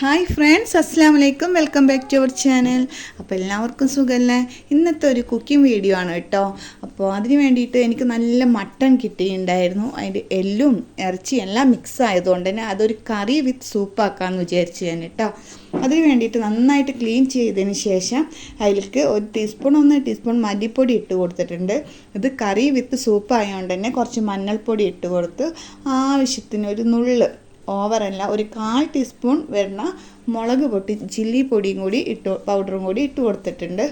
Hi friends അസ്സാം വലൈക്കും welcome back to our channel അപ്പോൾ എല്ലാവർക്കും സുഖമല്ലേ ഇന്നത്തെ ഒരു കുക്കിംഗ് വീഡിയോ ആണ് കേട്ടോ. അപ്പോൾ അതിന് വേണ്ടിയിട്ട് എനിക്ക് നല്ല മട്ടൺ കിട്ടിയിട്ടുണ്ടായിരുന്നു. അതിന്റെ എല്ലും ഇറച്ചിയും എല്ലാം മിക്സ് ആയതുകൊണ്ട് തന്നെ അതൊരു കറി വിത്ത് സൂപ്പാക്കാമെന്ന് വിചാരിച്ചു ഞാൻ കേട്ടോ. അതിന് വേണ്ടിയിട്ട് നന്നായിട്ട് ക്ലീൻ ചെയ്തതിന് ശേഷം അതിലേക്ക് ഒരു ടീസ്പൂൺ ഒന്ന് ടീസ്പൂൺ മല്ലിപ്പൊടി ഇട്ട് കൊടുത്തിട്ടുണ്ട്. ഇത് കറി വിത്ത് സൂപ്പ് ആയതുകൊണ്ട് തന്നെ കുറച്ച് മഞ്ഞൾപ്പൊടി ഇട്ട് കൊടുത്ത് ആവശ്യത്തിന് ഒരു നുള്ള് ഓവറല്ല ഒരു കാൽ ടീസ്പൂൺ വരുന്ന മുളക് പൊട്ടി ചില്ലി പൊടിയും കൂടി ഇട്ട് പൗഡറും കൂടി ഇട്ട് കൊടുത്തിട്ടുണ്ട്.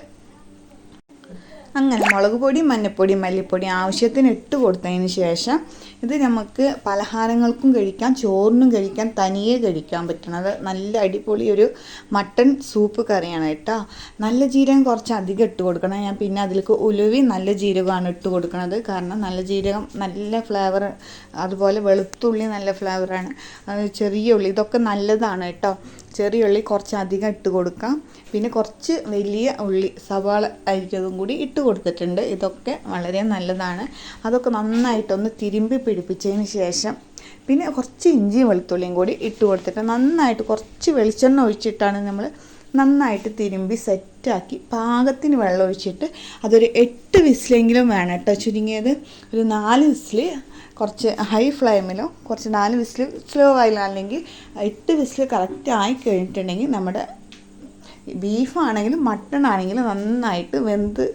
അങ്ങനെ മുളക് പൊടി മഞ്ഞൾപ്പൊടി മല്ലിപ്പൊടി ആവശ്യത്തിന് ഇട്ട് കൊടുത്തതിന് ശേഷം ഇത് നമുക്ക് പലഹാരങ്ങൾക്കും കഴിക്കാം ചോറിനും കഴിക്കാം തനിയെ കഴിക്കാൻ പറ്റണത് നല്ല അടിപൊളി ഒരു മട്ടൺ സൂപ്പ് കറിയാണ് കേട്ടോ. നല്ല ജീരകം കുറച്ച് അധികം ഇട്ട് കൊടുക്കണം. ഞാൻ പിന്നെ അതിലേക്ക് ഉലുവി നല്ല ജീരകമാണ് ഇട്ട് കൊടുക്കുന്നത് കാരണം നല്ല ജീരകം നല്ല ഫ്ലേവർ അതുപോലെ വെളുത്തുള്ളി നല്ല ഫ്ലേവറാണ് ചെറിയ ഉള്ളി ഇതൊക്കെ നല്ലതാണ് കേട്ടോ. ചെറിയ ഉള്ളി കുറച്ച് അധികം ഇട്ട് കൊടുക്കാം. പിന്നെ കുറച്ച് വലിയ ഉള്ളി സവാള അരിഞ്ഞതും കൂടി ഇട്ട് കൊടുത്തിട്ടുണ്ട്. ഇതൊക്കെ വളരെ നല്ലതാണ്. അതൊക്കെ നന്നായിട്ടൊന്ന് തിരുമ്പി പിടിപ്പിച്ചതിന് ശേഷം പിന്നെ കുറച്ച് ഇഞ്ചി വെളുത്തുള്ളിയും കൂടി ഇട്ട് കൊടുത്തിട്ട് നന്നായിട്ട് കുറച്ച് വെളിച്ചെണ്ണ ഒഴിച്ചിട്ടാണ് നമ്മൾ നന്നായിട്ട് തിരുമ്പി സെറ്റാക്കി പാകത്തിന് വെള്ളം ഒഴിച്ചിട്ട് അതൊരു എട്ട് വിസിലെങ്കിലും വേണം കേട്ടോ ചുരുങ്ങിയത്. ഒരു നാല് വിസിൽ കുറച്ച് ഹൈ ഫ്ലെയിമിലോ കുറച്ച് നാല് വിസിൽ സ്ലോ ആയില്ല അല്ലെങ്കിൽ എട്ട് വിസിൽ കറക്റ്റ് ആയി കഴിഞ്ഞിട്ടുണ്ടെങ്കിൽ നമ്മുടെ ബീഫാണെങ്കിലും മട്ടൺ ആണെങ്കിലും നന്നായിട്ട് വെന്ത്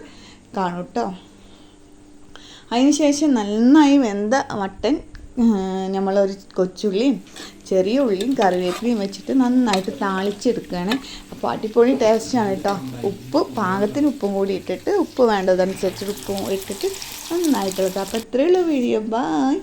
കാണും കേട്ടോ. അതിനുശേഷം നന്നായി വെന്ത മട്ടൻ നമ്മളൊരു കൊച്ചുള്ളിയും ചെറിയ ഉള്ളിയും കറിവേപ്പിലയും വെച്ചിട്ട് നന്നായിട്ട് താളിച്ചെടുക്കുകയാണ്. അടിപൊളി ടേസ്റ്റാണ് കേട്ടോ ഉപ്പ് പാകത്തിന് ഉപ്പും കൂടി ഇട്ടിട്ട് ഉപ്പ് വേണ്ടതനുസരിച്ച് ഉപ്പും ഇട്ടിട്ട് നന്നായിട്ട് വെക്കാം അപ്പോൾ ഇത്രയുള്ള വീഡിയോ ബായ്